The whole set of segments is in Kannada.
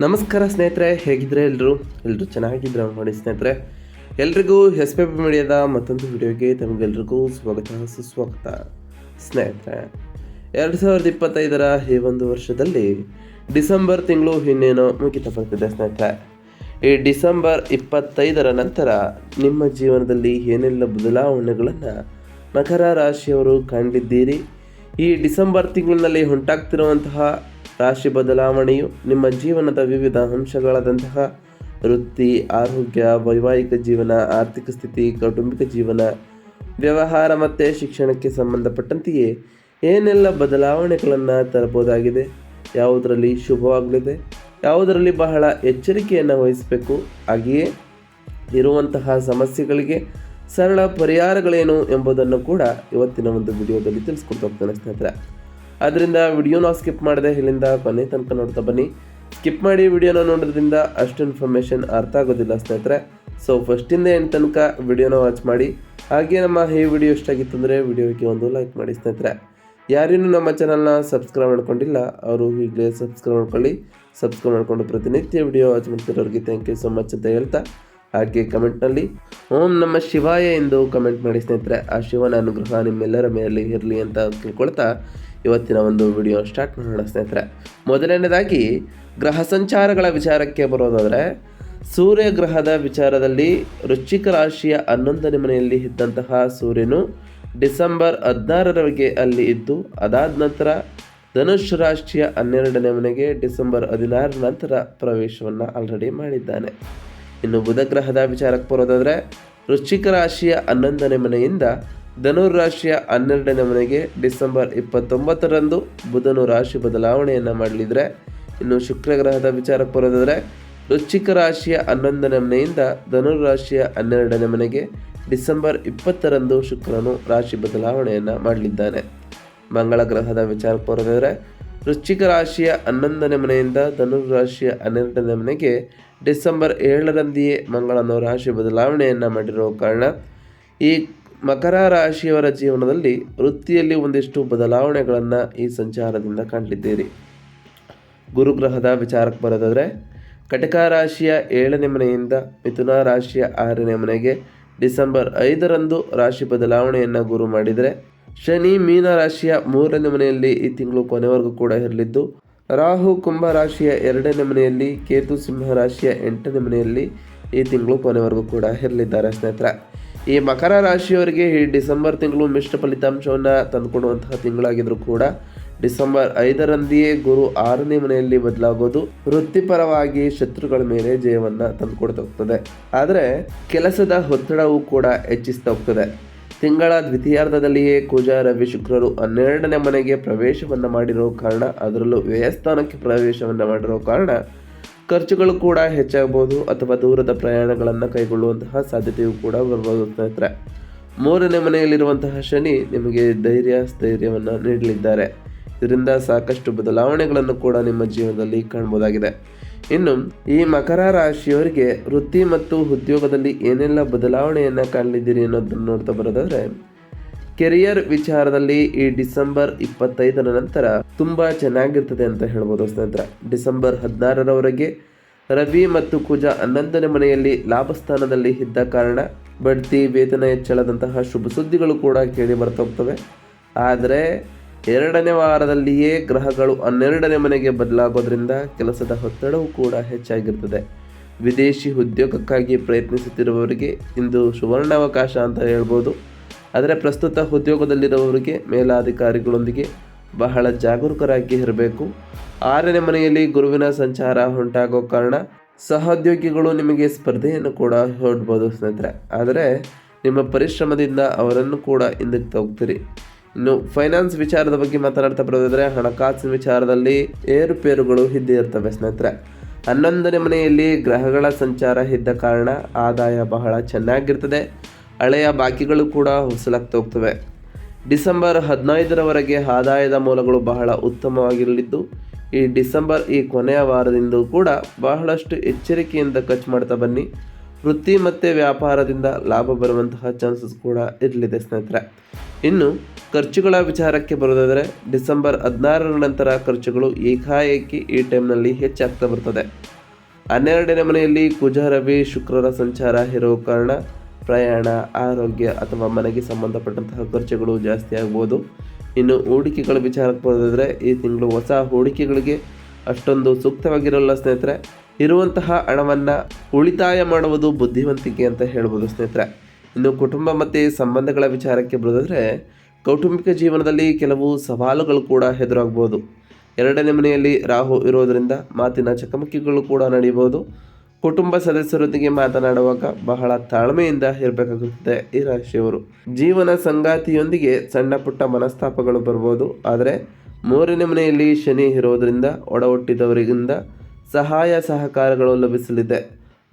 ನಮಸ್ಕಾರ ಸ್ನೇಹಿತರೆ ಹೇಗಿದ್ರೆ ಎಲ್ಲರೂ? ಎಲ್ಲರೂ ಚೆನ್ನಾಗಿದ್ರೆ ನೋಡಿ ಸ್ನೇಹಿತರೆ? ಎಲ್ರಿಗೂ ಎಸ್ ಪಿ ಪಿ ಮೀಡಿಯಾದ ಮತ್ತೊಂದು ವಿಡಿಯೋಗೆ ತಮಗೆಲ್ರಿಗೂ ಸ್ವಾಗತ, ಸುಸ್ವಾಗತ. ಸ್ನೇಹಿತರೆ, ಎರಡು ಸಾವಿರದ ಇಪ್ಪತ್ತೈದರ ಈ ಒಂದು ವರ್ಷದಲ್ಲಿ ಡಿಸೆಂಬರ್ ತಿಂಗಳು ಇನ್ನೇನೋ ಮುಗಿತಾ ಬರ್ತಿದೆ ಸ್ನೇಹಿತರೆ. ಈ ಡಿಸೆಂಬರ್ ಇಪ್ಪತ್ತೈದರ ನಂತರ ನಿಮ್ಮ ಜೀವನದಲ್ಲಿ ಏನೆಲ್ಲ ಬದಲಾವಣೆಗಳನ್ನು ಮಕರ ರಾಶಿಯವರು ಕಂಡಿದ್ದೀರಿ? ಈ ಡಿಸೆಂಬರ್ ತಿಂಗಳಿನಲ್ಲಿ ಉಂಟಾಗ್ತಿರುವಂತಹ ರಾಶಿ ಬದಲಾವಣೆಯು ನಿಮ್ಮ ಜೀವನದ ವಿವಿಧ ಅಂಶಗಳಾದಂತಹ ವೃತ್ತಿ, ಆರೋಗ್ಯ, ವೈವಾಹಿಕ ಜೀವನ, ಆರ್ಥಿಕ ಸ್ಥಿತಿ, ಕೌಟುಂಬಿಕ ಜೀವನ, ವ್ಯವಹಾರ ಮತ್ತು ಶಿಕ್ಷಣಕ್ಕೆ ಸಂಬಂಧಪಟ್ಟಂತೆಯೇ ಏನೆಲ್ಲ ಬದಲಾವಣೆಗಳನ್ನು ತರಬಹುದಾಗಿದೆ? ಯಾವುದರಲ್ಲಿ ಶುಭವಾಗಲಿದೆ? ಯಾವುದರಲ್ಲಿ ಬಹಳ ಎಚ್ಚರಿಕೆಯನ್ನು ವಹಿಸಬೇಕು? ಹಾಗೆಯೇ ಇರುವಂತಹ ಸಮಸ್ಯೆಗಳಿಗೆ ಸರಳ ಪರಿಹಾರಗಳೇನು ಎಂಬುದನ್ನು ಕೂಡ ಇವತ್ತಿನ ಒಂದು ವಿಡಿಯೋದಲ್ಲಿ ತಿಳಿಸ್ಕೊಡ್ತಾ ಹೋಗ್ತಾನೆ ಸ್ನೇಹಿತರೆ. ಆದ್ದರಿಂದ ವಿಡಿಯೋನ ಸ್ಕಿಪ್ ಮಾಡಿದೆ ಇಲ್ಲಿಂದ ಕೊನೆ ತನಕ ನೋಡ್ತಾ ಬನ್ನಿ. ಸ್ಕಿಪ್ ಮಾಡಿ ವಿಡಿಯೋನ ನೋಡೋದ್ರಿಂದ ಅಷ್ಟು ಇನ್ಫಾರ್ಮೇಷನ್ ಅರ್ಥ ಆಗೋದಿಲ್ಲ ಸ್ನೇಹಿತರೆ. ಸೊ ಫಸ್ಟಿಂದ ಎಂಟು ತನಕ ವಿಡಿಯೋನ ವಾಚ್ ಮಾಡಿ. ಹಾಗೆ ನಮ್ಮ ಈ ವಿಡಿಯೋ ಇಷ್ಟ ಆಗಿತ್ತು ಅಂದರೆ ವಿಡಿಯೋಗೆ ಒಂದು ಲೈಕ್ ಮಾಡಿ ಸ್ನೇಹಿತರೆ. ಯಾರೇನು ನಮ್ಮ ಚಾನಲ್ನ ಸಬ್ಸ್ಕ್ರೈಬ್ ಮಾಡ್ಕೊಂಡಿಲ್ಲ, ಅವರು ಈಗಲೇ ಸಬ್ಸ್ಕ್ರೈಬ್ ಮಾಡ್ಕೊಳ್ಳಿ. ಸಬ್ಸ್ಕ್ರೈಬ್ ಮಾಡಿಕೊಂಡು ಪ್ರತಿನಿತ್ಯ ವಿಡಿಯೋ ವಾಚ್ ಮಾಡ್ತಿರೋರಿಗೆ ಥ್ಯಾಂಕ್ ಯು ಸೊ ಮಚ್ ಅಂತ ಹೇಳ್ತಾ ಹಾಗೆ ಕಮೆಂಟ್ನಲ್ಲಿ ಓಂ ನಮ್ಮ ಶಿವಾಯ ಎಂದು ಕಮೆಂಟ್ ಮಾಡಿ ಸ್ನೇಹಿತರೆ. ಆ ಶಿವನ ಅನುಗ್ರಹ ನಿಮ್ಮೆಲ್ಲರ ಮೇಲೆ ಇರಲಿ ಅಂತ ತಿಳ್ಕೊಳ್ತಾ ಇವತ್ತಿನ ಒಂದು ವಿಡಿಯೋ ಸ್ಟಾರ್ಟ್ ಮಾಡೋಣ ಸ್ನೇಹಿತರೆ. ಮೊದಲನೇದಾಗಿ ಗ್ರಹ ಸಂಚಾರಗಳ ವಿಚಾರಕ್ಕೆ ಬರೋದಾದರೆ ಸೂರ್ಯ ಗ್ರಹದ ವಿಚಾರದಲ್ಲಿ ವೃಶ್ಚಿಕ ರಾಶಿಯ ಹನ್ನೊಂದನೇ ಮನೆಯಲ್ಲಿ ಇದ್ದಂತಹ ಸೂರ್ಯನು ಡಿಸೆಂಬರ್ ಹದಿನಾರರವರೆಗೆ ಅಲ್ಲಿ ಇದ್ದು, ಅದಾದ ನಂತರ ಧನುಷ್ ರಾಶಿಯ ಹನ್ನೆರಡನೇ ಮನೆಗೆ ಡಿಸೆಂಬರ್ ಹದಿನಾರರ ನಂತರ ಪ್ರವೇಶವನ್ನು ಆಲ್ರೆಡಿ ಮಾಡಿದ್ದಾನೆ. ಇನ್ನು ಬುಧ ಗ್ರಹದ ವಿಚಾರಕ್ಕೆ ಬರೋದಾದರೆ, ವೃಶ್ಚಿಕ ರಾಶಿಯ ಹನ್ನೊಂದನೇ ಮನೆಯಿಂದ ಧನುರ್ ರಾಶಿಯ ಹನ್ನೆರಡನೇ ಮನೆಗೆ ಡಿಸೆಂಬರ್ ಇಪ್ಪತ್ತೊಂಬತ್ತರಂದು ಬುಧನು ರಾಶಿ ಬದಲಾವಣೆಯನ್ನು ಮಾಡಲಿದ್ರೆ, ಇನ್ನು ಶುಕ್ರ ಗ್ರಹದ ವಿಚಾರಕ್ಕೆ ಬರೋದಾದರೆ ವೃಶ್ಚಿಕ ರಾಶಿಯ ಹನ್ನೊಂದನೇ ಮನೆಯಿಂದ ಧನುರ್ ರಾಶಿಯ ಹನ್ನೆರಡನೇ ಮನೆಗೆ ಡಿಸೆಂಬರ್ ಇಪ್ಪತ್ತರಂದು ಶುಕ್ರನು ರಾಶಿ ಬದಲಾವಣೆಯನ್ನು ಮಾಡಲಿದ್ದಾನೆ. ಮಂಗಳ ಗ್ರಹದ ವಿಚಾರಕ್ಕೆ ಬರೋದಾದರೆ ವೃಶ್ಚಿಕ ರಾಶಿಯ ಹನ್ನೊಂದನೇ ಮನೆಯಿಂದ ಧನುರ್ ರಾಶಿಯ ಹನ್ನೆರಡನೇ ಮನೆಗೆ ಡಿಸೆಂಬರ್ ಏಳರಂದಿಯೇ ಮಂಗಳನು ರಾಶಿ ಬದಲಾವಣೆಯನ್ನು ಮಾಡಿರೋ ಕಾರಣ, ಈ ಮಕರ ರಾಶಿಯವರ ಜೀವನದಲ್ಲಿ ವೃತ್ತಿಯಲ್ಲಿ ಒಂದಿಷ್ಟು ಬದಲಾವಣೆಗಳನ್ನು ಈ ಸಂಚಾರದಿಂದ ಕಾಣಲಿದ್ದೀರಿ. ಗುರುಗ್ರಹದ ವಿಚಾರಕ್ಕೆ ಬರೋದಾದರೆ, ಕಟಕ ರಾಶಿಯ ಏಳನೇ ಮನೆಯಿಂದ ಮಿಥುನ ರಾಶಿಯ ಆರನೇ ಮನೆಗೆ ಡಿಸೆಂಬರ್ ಐದರಂದು ರಾಶಿ ಬದಲಾವಣೆಯನ್ನು ಗುರು ಮಾಡಿದರೆ, ಶನಿ ಮೀನ ರಾಶಿಯ ಮೂರನೇ ಮನೆಯಲ್ಲಿ ಈ ತಿಂಗಳು ಕೊನೆವರೆಗೂ ಕೂಡ ಇರಲಿದ್ದು, ರಾಹು ಕುಂಭ ರಾಶಿಯ ಎರಡನೇ ಮನೆಯಲ್ಲಿ, ಕೇತು ಸಿಂಹ ರಾಶಿಯ ಎಂಟನೇ ಮನೆಯಲ್ಲಿ ಈ ತಿಂಗಳು ಕೊನೆವರೆಗೂ ಕೂಡ ಇರಲಿದ್ದಾರೆ ಸ್ನೇಹಿತರೆ. ಈ ಮಕರ ರಾಶಿಯವರಿಗೆ ಈ ಡಿಸೆಂಬರ್ ತಿಂಗಳು ಮಿಶ್ರ ಫಲಿತಾಂಶವನ್ನು ತಂದುಕೊಡುವಂತಹ ತಿಂಗಳಾಗಿದ್ರೂ ಕೂಡ ಡಿಸೆಂಬರ್ ಐದರಂದಿಯೇ ಗುರು ಆರನೇ ಮನೆಯಲ್ಲಿ ಬದಲಾಗೋದು ವೃತ್ತಿಪರವಾಗಿ ಶತ್ರುಗಳ ಮೇಲೆ ಜಯವನ್ನು ತಂದುಕೊಡ್ತಾ ಹೋಗ್ತದೆ. ಆದರೆ ಕೆಲಸದ ಒತ್ತಡವೂ ಕೂಡ ಹೆಚ್ಚಿಸ್ತಾ ಹೋಗ್ತದೆ. ತಿಂಗಳ ದ್ವಿತೀಯಾರ್ಧದಲ್ಲಿಯೇ ಕುಜ ರವಿ, ಶುಕ್ರರು ಹನ್ನೆರಡನೇ ಮನೆಗೆ ಪ್ರವೇಶವನ್ನು ಮಾಡಿರೋ ಕಾರಣ ಅದರಲ್ಲೂ ವ್ಯಯಸ್ಥಾನಕ್ಕೆ ಪ್ರವೇಶವನ್ನು ಮಾಡಿರೋ ಕಾರಣ ಖರ್ಚುಗಳು ಕೂಡ ಹೆಚ್ಚಾಗಬಹುದು ಅಥವಾ ದೂರದ ಪ್ರಯಾಣಗಳನ್ನು ಕೈಗೊಳ್ಳುವಂತಹ ಸಾಧ್ಯತೆಯೂ ಕೂಡ ಬರ್ಬೋದು ಸ್ನೇಹಿತರೆ ಮೂರನೇ ಮನೆಯಲ್ಲಿರುವಂತಹ ಶನಿ ನಿಮಗೆ ಧೈರ್ಯ, ಸ್ಥೈರ್ಯವನ್ನು ನೀಡಲಿದ್ದಾರೆ. ಇದರಿಂದ ಸಾಕಷ್ಟು ಬದಲಾವಣೆಗಳನ್ನು ಕೂಡ ನಿಮ್ಮ ಜೀವನದಲ್ಲಿ ಕಾಣಬಹುದಾಗಿದೆ ಇನ್ನು, ಈ ಮಕರ ರಾಶಿಯವರಿಗೆ ವೃತ್ತಿ ಮತ್ತು ಉದ್ಯೋಗದಲ್ಲಿ ಏನೆಲ್ಲ ಬದಲಾವಣೆಯನ್ನು ಕಾಣಲಿದ್ದೀರಿ ಅನ್ನೋದನ್ನು ನೋಡ್ತಾ ಬರೋದಾದ್ರೆ ಕೆರಿಯರ್ ವಿಚಾರದಲ್ಲಿ ಈ ಡಿಸೆಂಬರ್ ಇಪ್ಪತ್ತೈದರ ನಂತರ ತುಂಬ ಚೆನ್ನಾಗಿರ್ತದೆ ಅಂತ ಹೇಳ್ಬೋದು ಸ್ನೇಹಿತರ. ಡಿಸೆಂಬರ್ ಹದಿನಾರರವರೆಗೆ ರವಿ ಮತ್ತು ಕುಜ ಹನ್ನೊಂದನೇ ಮನೆಯಲ್ಲಿ ಲಾಭಸ್ಥಾನದಲ್ಲಿ ಇದ್ದ ಕಾರಣ ಬಡ್ತಿ, ವೇತನ ಹೆಚ್ಚಳದಂತಹ ಶುಭ ಸುದ್ದಿಗಳು ಕೂಡ ಕೇಳಿ ಬರ್ತಾ ಹೋಗ್ತವೆ ಆದರೆ ಎರಡನೇ ವಾರದಲ್ಲಿಯೇ ಗ್ರಹಗಳು ಹನ್ನೆರಡನೇ ಮನೆಗೆ ಬದಲಾಗೋದ್ರಿಂದ ಕೆಲಸದ ಒತ್ತಡವೂ ಕೂಡ ಹೆಚ್ಚಾಗಿರ್ತದೆ. ವಿದೇಶಿ ಉದ್ಯೋಗಕ್ಕಾಗಿ ಪ್ರಯತ್ನಿಸುತ್ತಿರುವವರಿಗೆ ಇಂದು ಸುವರ್ಣಾವಕಾಶ ಅಂತ ಹೇಳ್ಬೋದು. ಆದರೆ ಪ್ರಸ್ತುತ ಉದ್ಯೋಗದಲ್ಲಿರುವವರಿಗೆ ಮೇಲಾಧಿಕಾರಿಗಳೊಂದಿಗೆ ಬಹಳ ಜಾಗರೂಕರಾಗಿ ಇರಬೇಕು. ಆರನೇ ಮನೆಯಲ್ಲಿ ಗುರುವಿನ ಸಂಚಾರ ಉಂಟಾಗೋ ಕಾರಣ ಸಹೋದ್ಯೋಗಿಗಳು ನಿಮಗೆ ಸ್ಪರ್ಧೆಯನ್ನು ಕೂಡ ಹೊಡ್ಬೋದು ಸ್ನೇಹಿತರೆ. ಆದರೆ ನಿಮ್ಮ ಪರಿಶ್ರಮದಿಂದ ಅವರನ್ನು ಕೂಡ ಹಿಂದಕ್ಕೆ ಹೋಗ್ತೀರಿ ಇನ್ನು ಫೈನಾನ್ಸ್ ವಿಚಾರದ ಬಗ್ಗೆ ಮಾತನಾಡ್ತಾ ಬರೋದಾದರೆ ಹಣಕಾಸಿನ ವಿಚಾರದಲ್ಲಿ ಏರುಪೇರುಗಳು ಇದ್ದೇ ಇರ್ತವೆ ಸ್ನೇಹಿತರೆ. ಹನ್ನೊಂದನೇ ಮನೆಯಲ್ಲಿ ಗ್ರಹಗಳ ಸಂಚಾರ ಇದ್ದ ಕಾರಣ ಆದಾಯ ಬಹಳ ಚೆನ್ನಾಗಿರ್ತದೆ. ಹಳೆಯ ಬಾಕಿಗಳು ಕೂಡ ಹೊಸಲಾಗ್ತಾ ಹೋಗ್ತವೆ. ಡಿಸೆಂಬರ್ ಹದಿನೈದರವರೆಗೆ ಆದಾಯದ ಮೂಲಗಳು ಬಹಳ ಉತ್ತಮವಾಗಿರಲಿದ್ದು, ಈ ಡಿಸೆಂಬರ್ ಈ ಕೊನೆಯ ವಾರದಿಂದ ಕೂಡ ಬಹಳಷ್ಟು ಎಚ್ಚರಿಕೆಯಿಂದ ಖರ್ಚು ಮಾಡ್ತಾ ಬನ್ನಿ. ವೃತ್ತಿ ಮತ್ತು ವ್ಯಾಪಾರದಿಂದ ಲಾಭ ಬರುವಂತಹ ಚಾನ್ಸಸ್ ಕೂಡ ಇರಲಿದೆ ಸ್ನೇಹಿತರೆ. ಇನ್ನು ಖರ್ಚುಗಳ ವಿಚಾರಕ್ಕೆ ಬರೋದಾದರೆ, ಡಿಸೆಂಬರ್ ಹದಿನಾರರ ನಂತರ ಖರ್ಚುಗಳು ಏಕಾಏಕಿ ಈ ಟೈಮ್ನಲ್ಲಿ ಹೆಚ್ಚಾಗ್ತಾ ಬರ್ತದೆ. ಹನ್ನೆರಡನೇ ಮನೆಯಲ್ಲಿ ಕುಜ, ರವಿ, ಶುಕ್ರರ ಸಂಚಾರ ಇರೋ ಕಾರಣ ಪ್ರಯಾಣ, ಆರೋಗ್ಯ ಅಥವಾ ಮನೆಗೆ ಸಂಬಂಧಪಟ್ಟಂತಹ ಖರ್ಚುಗಳು ಜಾಸ್ತಿ ಆಗ್ಬೋದು. ಇನ್ನು ಹೂಡಿಕೆಗಳ ವಿಚಾರಕ್ಕೆ ಬರೋದಾದರೆ, ಈ ತಿಂಗಳು ಹೊಸ ಹೂಡಿಕೆಗಳಿಗೆ ಅಷ್ಟೊಂದು ಸೂಕ್ತವಾಗಿರಲ್ಲ ಸ್ನೇಹಿತರೆ. ಇರುವಂತಹ ಹಣವನ್ನು ಉಳಿತಾಯ ಮಾಡುವುದು ಬುದ್ಧಿವಂತಿಕೆ ಅಂತ ಹೇಳ್ಬೋದು ಸ್ನೇಹಿತರೆ. ಇನ್ನು ಕುಟುಂಬ ಮತ್ತು ಸಂಬಂಧಗಳ ವಿಚಾರಕ್ಕೆ ಬರೋದಾದರೆ, ಕೌಟುಂಬಿಕ ಜೀವನದಲ್ಲಿ ಕೆಲವು ಸವಾಲುಗಳು ಕೂಡ ಎದುರಾಗ್ಬೋದು. ಎರಡನೇ ಮನೆಯಲ್ಲಿ ರಾಹು ಇರೋದರಿಂದ ಮಾತಿನ ಚಕಮಕಿಗಳು ಕೂಡ ನಡೆಯಬಹುದು ಕುಟುಂಬ ಸದಸ್ಯರೊಂದಿಗೆ ಮಾತನಾಡುವಾಗ ಬಹಳ ತಾಳ್ಮೆಯಿಂದ ಇರಬೇಕಾಗುತ್ತದೆ ಈ ರಾಶಿಯವರು. ಜೀವನ ಸಂಗಾತಿಯೊಂದಿಗೆ ಸಣ್ಣ ಪುಟ್ಟ ಮನಸ್ತಾಪಗಳು ಬರ್ಬೋದು. ಆದರೆ ಮೂರನೇ ಮನೆಯಲ್ಲಿ ಶನಿ ಇರೋದರಿಂದ ಒಡ ಹುಟ್ಟಿದವರಿಗಿಂದ ಸಹಾಯ ಸಹಕಾರಗಳು ಲಭಿಸಲಿದೆ.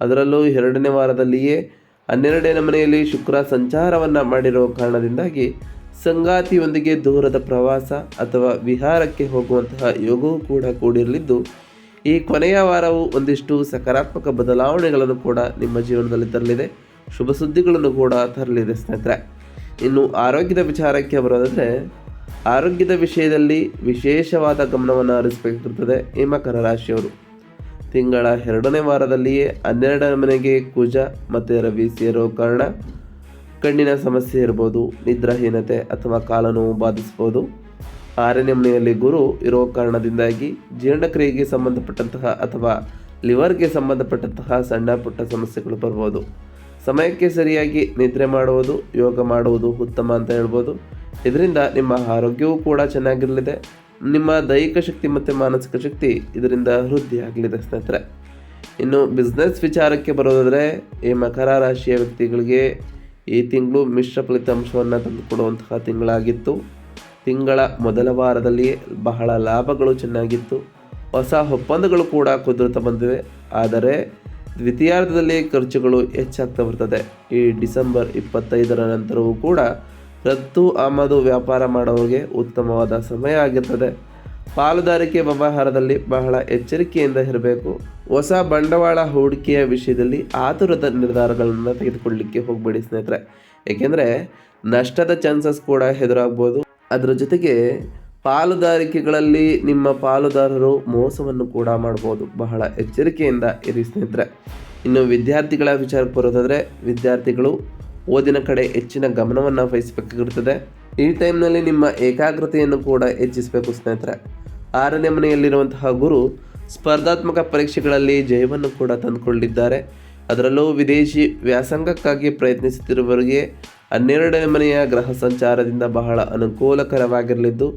ಅದರಲ್ಲೂ ಎರಡನೇ ವಾರದಲ್ಲಿಯೇ ಹನ್ನೆರಡನೇ ಮನೆಯಲ್ಲಿ ಶುಕ್ರ ಸಂಚಾರವನ್ನು ಮಾಡಿರುವ ಕಾರಣದಿಂದಾಗಿ ಸಂಗಾತಿಯೊಂದಿಗೆ ದೂರದ ಪ್ರವಾಸ ಅಥವಾ ವಿಹಾರಕ್ಕೆ ಹೋಗುವಂತಹ ಯೋಗವೂ ಕೂಡ ಕೂಡಿರಲಿದ್ದು ಈ ಕೊನೆಯ ವಾರವು ಒಂದಿಷ್ಟು ಸಕಾರಾತ್ಮಕ ಬದಲಾವಣೆಗಳನ್ನು ಕೂಡ ನಿಮ್ಮ ಜೀವನದಲ್ಲಿ ತರಲಿದೆ. ಶುಭ ಸುದ್ದಿಗಳನ್ನು ಕೂಡ ತರಲಿದೆ ಸ್ನೇಹಿತರೆ. ಇನ್ನು ಆರೋಗ್ಯದ ವಿಚಾರಕ್ಕೆ ಬರೋದಾದರೆ, ಆರೋಗ್ಯದ ವಿಷಯದಲ್ಲಿ ವಿಶೇಷವಾದ ಗಮನವನ್ನು ಹರಿಸಬೇಕಿರುತ್ತದೆ ಈ ಮಕರ ರಾಶಿಯವರು. ತಿಂಗಳ ಎರಡನೇ ವಾರದಲ್ಲಿಯೇ ಹನ್ನೆರಡನೇ ಮನೆಗೆ ಕುಜ ಮತ್ತು ರವಿ ಸೇರೋ ಕಾರಣ ಕಣ್ಣಿನ ಸಮಸ್ಯೆ ಇರ್ಬೋದು, ನಿದ್ರಾಹೀನತೆ ಅಥವಾ ಕಾಲನೋವು ಬಾಧಿಸ್ಬೋದು. ಆರನೇ ಮನೆಯಲ್ಲಿ ಗುರು ಇರೋ ಕಾರಣದಿಂದಾಗಿ ಜೀರ್ಣಕ್ರಿಯೆಗೆ ಸಂಬಂಧಪಟ್ಟಂತಹ ಅಥವಾ ಲಿವರ್ಗೆ ಸಂಬಂಧಪಟ್ಟಂತಹ ಸಣ್ಣ ಪುಟ್ಟ ಸಮಸ್ಯೆಗಳು ಬರ್ಬೋದು. ಸಮಯಕ್ಕೆ ಸರಿಯಾಗಿ ನಿದ್ರೆ ಮಾಡುವುದು, ಯೋಗ ಮಾಡುವುದು ಉತ್ತಮ ಅಂತ ಹೇಳ್ಬೋದು. ಇದರಿಂದ ನಿಮ್ಮ ಆರೋಗ್ಯವೂ ಕೂಡ ಚೆನ್ನಾಗಿರಲಿದೆ. ನಿಮ್ಮ ದೈಹಿಕ ಶಕ್ತಿ ಮತ್ತು ಮಾನಸಿಕ ಶಕ್ತಿ ಇದರಿಂದ ವೃದ್ಧಿಯಾಗಲಿದೆ ಸ್ನೇಹಿತರೆ. ಇನ್ನು ಬಿಸ್ನೆಸ್ ವಿಚಾರಕ್ಕೆ ಬರೋದಾದರೆ ಈ ಮಕರ ರಾಶಿಯ ವ್ಯಕ್ತಿಗಳಿಗೆ ಈ ತಿಂಗಳು ಮಿಶ್ರ ಫಲಿತಾಂಶವನ್ನು ತಂದುಕೊಡುವಂತಹ ತಿಂಗಳಾಗಿತ್ತು. ತಿಂಗಳ ಮೊದಲ ವಾರದಲ್ಲಿ ಬಹಳ ಲಾಭಗಳು ಚೆನ್ನಾಗಿತ್ತು. ಹೊಸ ಒಪ್ಪಂದಗಳು ಕೂಡ ಕುದುರುತ್ತಾ ಬಂದಿವೆ. ಆದರೆ ದ್ವಿತೀಯಾರ್ಧದಲ್ಲಿ ಖರ್ಚುಗಳು ಹೆಚ್ಚಾಗ್ತಾ ಬರ್ತದೆ. ಈ ಡಿಸೆಂಬರ್ ಇಪ್ಪತ್ತೈದರ ನಂತರವೂ ಕೂಡ ರದ್ದು ಆಮದು ವ್ಯಾಪಾರ ಮಾಡೋರಿಗೆ ಉತ್ತಮವಾದ ಸಮಯ ಆಗಿರ್ತದೆ. ಪಾಲುದಾರಿಕೆ ವ್ಯವಹಾರದಲ್ಲಿ ಬಹಳ ಎಚ್ಚರಿಕೆಯಿಂದ ಇರಬೇಕು. ಹೊಸ ಬಂಡವಾಳ ಹೂಡಿಕೆಯ ವಿಷಯದಲ್ಲಿ ಆತುರದ ನಿರ್ಧಾರಗಳನ್ನು ತೆಗೆದುಕೊಳ್ಳಲಿಕ್ಕೆ ಹೋಗಬೇಡಿ ಸ್ನೇಹಿತರೆ. ಏಕೆಂದರೆ ನಷ್ಟದ ಚಾನ್ಸಸ್ ಕೂಡ ಎದುರಾಗ್ಬೋದು. ಅದರ ಜೊತೆಗೆ ಪಾಲುದಾರಿಕೆಗಳಲ್ಲಿ ನಿಮ್ಮ ಪಾಲುದಾರರು ಮೋಸವನ್ನು ಕೂಡ ಮಾಡ್ಬೋದು. ಬಹಳ ಎಚ್ಚರಿಕೆಯಿಂದ ಇರಿ ಸ್ನೇಹಿತರೆ. ಇನ್ನು ವಿದ್ಯಾರ್ಥಿಗಳ ವಿಚಾರಕ್ಕೆ ಬರೋದಾದರೆ, ವಿದ್ಯಾರ್ಥಿಗಳು ಓದಿನ ಕಡೆ ಹೆಚ್ಚಿನ ಗಮನವನ್ನು ವಹಿಸಬೇಕಾಗಿರ್ತದೆ. ಈ ಟೈಮ್ನಲ್ಲಿ ನಿಮ್ಮ ಏಕಾಗ್ರತೆಯನ್ನು ಕೂಡ ಹೆಚ್ಚಿಸಬೇಕು ಸ್ನೇಹಿತರೆ. ಆರನೇ ಮನೆಯಲ್ಲಿರುವಂತಹ ಗುರು ಸ್ಪರ್ಧಾತ್ಮಕ ಪರೀಕ್ಷೆಗಳಲ್ಲಿ ಜಯವನ್ನು ಕೂಡ ತಂದುಕೊಂಡಿದ್ದಾರೆ ಅದರಲ್ಲೂ ವಿದೇಶಿ ವ್ಯಾಸಂಗಕ್ಕಾಗಿ ಪ್ರಯತ್ನಿಸುತ್ತಿರುವವರಿಗೆ ಹನ್ನೆರಡನೇ ಮನೆಯ ಗ್ರಹ ಸಂಚಾರದಿಂದ ಬಹಳ ಅನುಕೂಲಕರವಾಗಿರಲಿದ್ದು,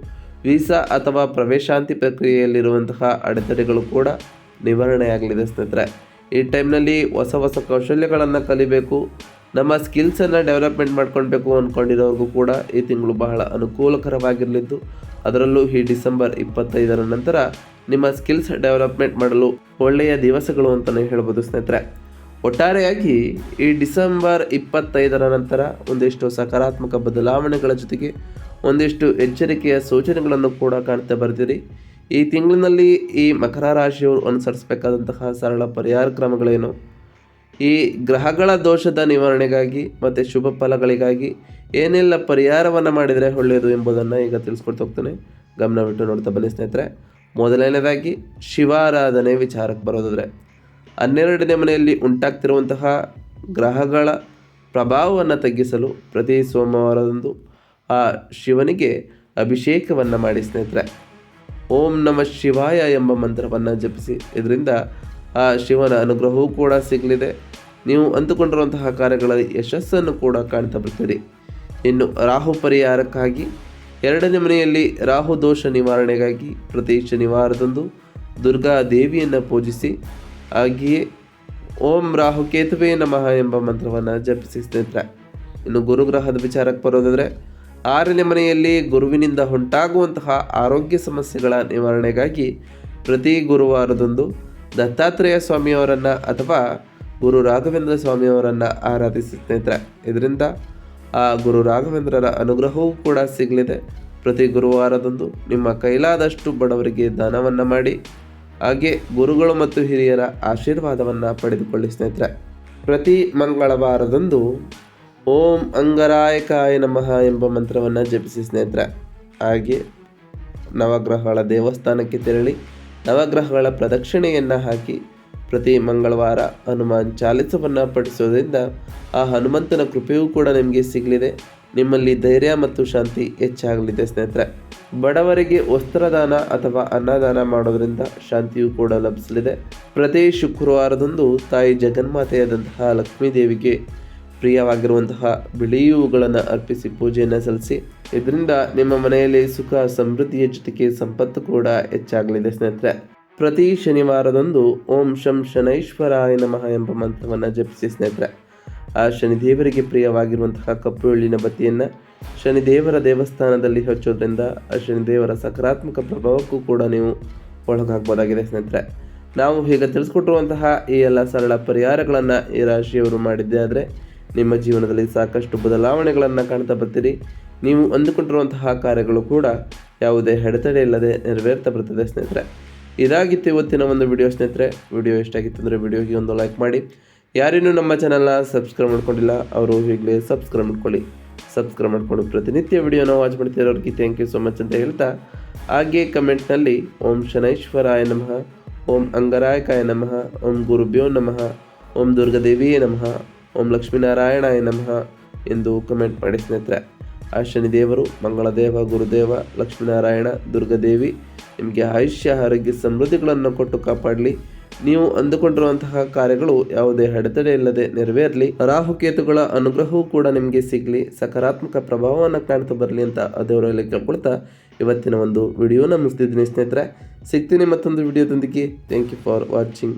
ವೀಸಾ ಅಥವಾ ಪ್ರವೇಶಾಂತಿ ಪ್ರಕ್ರಿಯೆಯಲ್ಲಿರುವಂತಹ ಅಡೆತಡೆಗಳು ಕೂಡ ನಿವಾರಣೆಯಾಗಲಿದೆ ಸ್ನೇಹಿತರೆ. ಈ ಟೈಮ್ನಲ್ಲಿ ಹೊಸ ಹೊಸ ಕೌಶಲ್ಯಗಳನ್ನು ಕಲಿಬೇಕು, ನಮ್ಮ ಸ್ಕಿಲ್ಸನ್ನು ಡೆವಲಪ್ಮೆಂಟ್ ಮಾಡ್ಕೊಳ್ಬೇಕು ಅಂದ್ಕೊಂಡಿರೋರ್ಗೂ ಕೂಡ ಈ ತಿಂಗಳು ಬಹಳ ಅನುಕೂಲಕರವಾಗಿರಲಿದ್ದು, ಅದರಲ್ಲೂ ಈ ಡಿಸೆಂಬರ್ ಇಪ್ಪತ್ತೈದರ ನಂತರ ನಿಮ್ಮ ಸ್ಕಿಲ್ಸ್ ಡೆವಲಪ್ಮೆಂಟ್ ಮಾಡಲು ಒಳ್ಳೆಯ ದಿವಸಗಳು ಅಂತಲೇ ಹೇಳ್ಬೋದು ಸ್ನೇಹಿತರೆ. ಒಟ್ಟಾರೆಯಾಗಿ ಈ ಡಿಸೆಂಬರ್ ಇಪ್ಪತ್ತೈದರ ನಂತರ ಒಂದಿಷ್ಟು ಸಕಾರಾತ್ಮಕ ಬದಲಾವಣೆಗಳ ಜೊತೆಗೆ ಒಂದಿಷ್ಟು ಎಚ್ಚರಿಕೆಯ ಸೂಚನೆಗಳನ್ನು ಕೂಡ ಕಾಣ್ತಾ ಬರ್ತೀರಿ ಈ ತಿಂಗಳಿನಲ್ಲಿ ಈ ಮಕರ ರಾಶಿಯವರು ಅನುಸರಿಸಬೇಕಾದಂತಹ ಸರಳ ಪರಿಹಾರ ಕ್ರಮಗಳೇನು? ಈ ಗ್ರಹಗಳ ದೋಷದ ನಿವಾರಣೆಗಾಗಿ ಮತ್ತು ಶುಭ ಫಲಗಳಿಗಾಗಿ ಏನೆಲ್ಲ ಪರಿಹಾರವನ್ನು ಮಾಡಿದರೆ ಒಳ್ಳೆಯದು ಎಂಬುದನ್ನು ಈಗ ತಿಳಿಸ್ಕೊಡ್ತಾ ಹೋಗ್ತಾನೆ. ಗಮನವಿಟ್ಟು ನೋಡ್ತಾ ಬನ್ನಿ ಸ್ನೇಹಿತರೆ. ಮೊದಲನೇದಾಗಿ ಶಿವಾರಾಧನೆ ವಿಚಾರಕ್ಕೆ ಬರೋದಾದರೆ ಹನ್ನೆರಡನೇ ಮನೆಯಲ್ಲಿ ಉಂಟಾಗ್ತಿರುವಂತಹ ಗ್ರಹಗಳ ಪ್ರಭಾವವನ್ನು ತಗ್ಗಿಸಲು ಪ್ರತಿ ಸೋಮವಾರದಂದು ಆ ಶಿವನಿಗೆ ಅಭಿಷೇಕವನ್ನು ಮಾಡಿ ಸ್ನೇಹಿತರೆ. ಓಂ ನಮ ಶಿವಾಯ ಎಂಬ ಮಂತ್ರವನ್ನು ಜಪಿಸಿ, ಇದರಿಂದ ಆ ಶಿವನ ಅನುಗ್ರಹವೂ ಕೂಡ ಸಿಗಲಿದೆ. ನೀವು ಅಂದುಕೊಂಡಿರುವಂತಹ ಕಾರ್ಯಗಳಲ್ಲಿ ಯಶಸ್ಸನ್ನು ಕೂಡ ಕಾಣ್ತಾ ಬರ್ತೀರಿ. ಇನ್ನು ರಾಹು ಪರಿಹಾರಕ್ಕಾಗಿ ಎರಡನೇ ಮನೆಯಲ್ಲಿ ರಾಹು ದೋಷ ನಿವಾರಣೆಗಾಗಿ ಪ್ರತಿ ಶನಿವಾರದಂದು ದುರ್ಗಾ ದೇವಿಯನ್ನು ಪೂಜಿಸಿ ಹಾಗೆಯೇ ಓಂ ರಾಹು ಕೇತುವೆ ನಮಃ ಎಂಬ ಮಂತ್ರವನ್ನು ಜಪಿಸಿ ಸ್ನೇಹಿತರೆ. ಇನ್ನು ಗುರುಗ್ರಹದ ವಿಚಾರಕ್ಕೆ ಬರೋದಾದರೆ, ಆರನೇ ಮನೆಯಲ್ಲಿ ಗುರುವಿನಿಂದ ಉಂಟಾಗುವಂತಹ ಆರೋಗ್ಯ ಸಮಸ್ಯೆಗಳ ನಿವಾರಣೆಗಾಗಿ ಪ್ರತಿ ಗುರುವಾರದಂದು ದತ್ತಾತ್ರೇಯ ಸ್ವಾಮಿಯವರನ್ನು ಅಥವಾ ಗುರು ರಾಘವೇಂದ್ರ ಸ್ವಾಮಿಯವರನ್ನು ಆರಾಧಿಸಿ ಸ್ನೇಹಿತರೆ. ಇದರಿಂದ ಆ ಗುರು ರಾಘವೇಂದ್ರರ ಅನುಗ್ರಹವೂ ಕೂಡ ಸಿಗಲಿದೆ. ಪ್ರತಿ ಗುರುವಾರದಂದು ನಿಮ್ಮ ಕೈಲಾದಷ್ಟು ಬಡವರಿಗೆ ದಾನವನ್ನು ಮಾಡಿ ಹಾಗೆ ಗುರುಗಳು ಮತ್ತು ಹಿರಿಯರ ಆಶೀರ್ವಾದವನ್ನು ಪಡೆದುಕೊಳ್ಳಿ ಸ್ನೇಹಿತರೆ. ಪ್ರತಿ ಮಂಗಳವಾರದಂದು ಓಂ ಅಂಗರಾಯಕಾಯ ನಮಃ ಎಂಬ ಮಂತ್ರವನ್ನು ಜಪಿಸಿ ಸ್ನೇಹಿತರೆ. ಹಾಗೆ ನವಗ್ರಹಗಳ ದೇವಸ್ಥಾನಕ್ಕೆ ತೆರಳಿ ನವಗ್ರಹಗಳ ಪ್ರದಕ್ಷಿಣೆಯನ್ನು ಹಾಕಿ ಪ್ರತಿ ಮಂಗಳವಾರ ಹನುಮಾನ್ ಚಾಲಿಸವನ್ನು ಪಠಿಸೋದ್ರಿಂದ ಆ ಹನುಮಂತನ ಕೃಪೆಯೂ ಕೂಡ ನಿಮಗೆ ಸಿಗಲಿದೆ. ನಿಮ್ಮಲ್ಲಿ ಧೈರ್ಯ ಮತ್ತು ಶಾಂತಿ ಹೆಚ್ಚಾಗಲಿದೆ, ಸ್ನೇಹಿತರೆ. ಬಡವರಿಗೆ ವಸ್ತ್ರದಾನ ಅಥವಾ ಅನ್ನದಾನ ಮಾಡೋದರಿಂದ ಶಾಂತಿಯೂ ಕೂಡ ಲಭಿಸಲಿದೆ. ಪ್ರತಿ ಶುಕ್ರವಾರದಂದು ತಾಯಿ ಜಗನ್ಮಾತೆಯಾದಂತಹ ಲಕ್ಷ್ಮೀ ದೇವಿಗೆ ಪ್ರಿಯವಾಗಿರುವಂತಹ ಬಿಳಿ ಅರ್ಪಿಸಿ ಪೂಜೆಯನ್ನು ಸಲ್ಲಿಸಿ, ಇದರಿಂದ ನಿಮ್ಮ ಮನೆಯಲ್ಲಿ ಸುಖ, ಸಮೃದ್ಧಿಯ ಜೊತೆಗೆ ಸಂಪತ್ತು ಕೂಡ ಹೆಚ್ಚಾಗಲಿದೆ, ಸ್ನೇಹಿತರೆ. ಪ್ರತಿ ಶನಿವಾರದಂದು ಓಂ ಶಂ ಶನೈಶ್ವರಾಯ ನಮಃ ಎಂಬ ಮಂತ್ರವನ್ನು ಜಪಿಸಿ, ಸ್ನೇಹಿತರೆ. ಆ ಶನಿದೇವರಿಗೆ ಪ್ರಿಯವಾಗಿರುವಂತಹ ಕಪ್ಪು ಎಳ್ಳಿನ ಬತ್ತಿಯನ್ನು ಶನಿದೇವರ ದೇವಸ್ಥಾನದಲ್ಲಿ ಹಚ್ಚೋದ್ರಿಂದ ಆ ಶನಿದೇವರ ಸಕಾರಾತ್ಮಕ ಪ್ರಭಾವಕ್ಕೂ ಕೂಡ ನೀವು ಒಳಗಾಗ್ಬೋದಾಗಿದೆ ಸ್ನೇಹಿತರೆ. ನಾವು ಈಗ ತಿಳಿಸ್ಕೊಟ್ಟಿರುವಂತಹ ಈ ಎಲ್ಲ ಸರಳ ಪರಿಹಾರಗಳನ್ನು ಈ ರಾಶಿಯವರು ಮಾಡಿದ್ದೇ ಆದರೆ ನಿಮ್ಮ ಜೀವನದಲ್ಲಿ ಸಾಕಷ್ಟು ಬದಲಾವಣೆಗಳನ್ನು ಕಾಣ್ತಾ ಬರ್ತೀರಿ. ನೀವು ಅಂದುಕೊಂಡಿರುವಂತಹ ಕಾರ್ಯಗಳು ಕೂಡ ಯಾವುದೇ ಅಡೆತಡೆ ಇಲ್ಲದೆ ನೆರವೇರ್ತಾ ಬರ್ತದೆ ಸ್ನೇಹಿತರೆ. ಇದಾಗಿತ್ತು ಇವತ್ತಿನ ಒಂದು ವಿಡಿಯೋ ಸ್ನೇಹಿತರೆ. ವಿಡಿಯೋ ಇಷ್ಟಾಗಿತ್ತು ಅಂದರೆ ವಿಡಿಯೋಗೆ ಒಂದು ಲೈಕ್ ಮಾಡಿ. ಯಾರೇನೂ ನಮ್ಮ ಚಾನಲ್ನ ಸಬ್ಸ್ಕ್ರೈಬ್ ಮಾಡ್ಕೊಂಡಿಲ್ಲ, ಅವರು ಈಗಲೇ ಸಬ್ಸ್ಕ್ರೈಬ್ ಮಾಡ್ಕೊಳ್ಳಿ. ಸಬ್ಸ್ಕ್ರೈಬ್ ಮಾಡಿಕೊಂಡು ಪ್ರತಿನಿತ್ಯ ವಿಡಿಯೋನ ವಾಚ್ ಮಾಡ್ತಿರೋರಿಗೆ ಥ್ಯಾಂಕ್ ಯು ಸೋ ಮಚ್ ಅಂತ ಹೇಳ್ತಾ, ಹಾಗೆ ಕಮೆಂಟ್ನಲ್ಲಿ ಓಂ ಶನೈಶ್ವರಾಯ ನಮಃ, ಓಂ ಅಂಗರಾಯಕಾಯ ನಮಃ, ಓಂ ಗುರುಭ್ಯೋ ನಮಃ, ಓಂ ದುರ್ಗಾದೇವಿಯೇ ನಮಃ, ಓಂ ಲಕ್ಷ್ಮೀನಾರಾಯಣಾಯ ನಮಃ ಎಂದು ಕಮೆಂಟ್ ಮಾಡಿ ಸ್ನೇಹಿತರೆ. ಆ ಶನಿದೇವರು ಮಂಗಳದೇವ, ಗುರುದೇವ, ಲಕ್ಷ್ಮೀನಾರಾಯಣ, ದುರ್ಗಾದೇವಿ, ನಿಮಗೆ ಆಯುಷ್ಯ, ಆರೋಗ್ಯ, ಸಮೃದ್ಧಿಗಳನ್ನು ಕೊಟ್ಟು ಕಾಪಾಡಲಿ. ನೀವು ಅಂದುಕೊಂಡಿರುವಂತಹ ಕಾರ್ಯಗಳು ಯಾವುದೇ ಅಡೆತಡೆ ಇಲ್ಲದೆ ನೆರವೇರಲಿ. ರಾಹುಕೇತುಗಳ ಅನುಗ್ರಹವೂ ಕೂಡ ನಿಮಗೆ ಸಿಗಲಿ. ಸಕಾರಾತ್ಮಕ ಪ್ರಭಾವವನ್ನು ಕಾಣ್ತಾ ಬರಲಿ ಅಂತ ದೇವರಲ್ಲಿ ಕೇಳ್ಕೊಳ್ತಾ ಇವತ್ತಿನ ಒಂದು ವಿಡಿಯೋನ ಮುಗಿಸ್ತಿದ್ದೀನಿ ಸ್ನೇಹಿತರೆ. ಸಿಗ್ತೀನಿ ಮತ್ತೊಂದು ವಿಡಿಯೋದೊಂದಿಗೆ. Thank you for watching